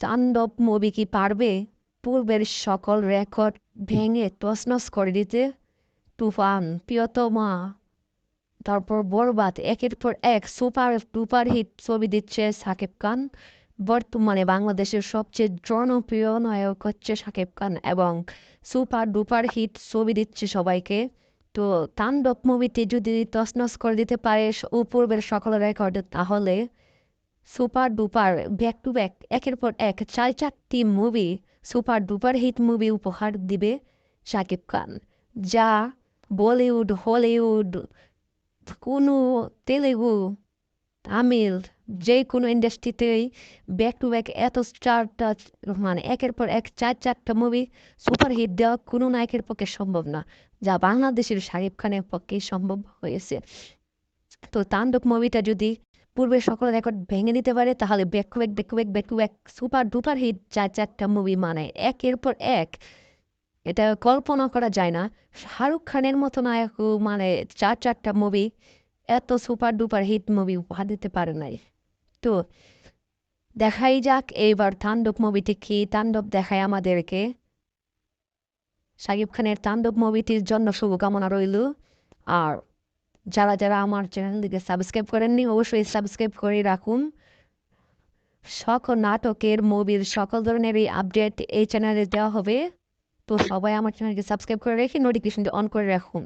তাণ্ডব মুভি কি পারবে? পূর্বের সকল রেকর্ড ভেঙে তছনছ করে দিতে? তুফান, প্রিয়তমা। তারপর বরবাদ, একের পর এক সুপার ডুপার হিট ছবি দিচ্ছে সাকিব খান। বর্তমানে বাংলাদেশের সবচেয়ে জনপ্রিয় নায়ক হচ্ছে সাকিব খান এবং সুপার ডুপার হিট ছবি দিচ্ছে সবাইকে। তো তাণ্ডব মুভিটি যদি তছনছ করে দিতে পারে ও পূর্বের সকল রেকর্ড, তাহলে super duper back to back একের পর এক, চার চারটি movie super duper hit movie উপহার দিবে শাকিব খান। যা বলিউড, হলিউড, কোনো তেলেগু, তামিল যে কোনো ইন্ডাস্ট্রিতেই ব্যাক টু ব্যাক এত চারটা মানে একের পর এক চার চারটা মুভি সুপার হিট দেওয়া কোনো নায়কের পক্ষে সম্ভব না, যা বাংলাদেশের শাকিব খানের পক্ষেই সম্ভব হয়েছে। তো তাণ্ডব মুভিটা যদি পূর্বের সকল রেকর্ড ভেঙে দিতে পারে, তাহলে back to back back back back back super duper hit চার চারটা মুভি মানে। একের পর এক। এটা কল্পনা করা যায় না। শাহরুখ খানের মতো নায়ক মানে চার চারটা মুভি এত সুপার ডুপার হিট মুভি উপহার দিতে পারে নাই। তো দেখাই যাক, এইবার তাণ্ডব মুভিটি কি? তাণ্ডব দেখায় আমাদেরকে। শাকিব খানের তাণ্ডব মুভিটির জন্য শুভকামনা রইল। আর যারা যারা আমার চ্যানেলটিকে সাবস্ক্রাইব করেননি, অবশ্যই সাবস্ক্রাইব করে রাখুন। সকল নাটকের মুভির সকল ধরনেরই আপডেট এই চ্যানেলে দেওয়া হবে। তো সবাই আমার চ্যানেলকে সাবস্ক্রাইব করে রেখে নোটিফিকেশনটি অন করে রাখুন।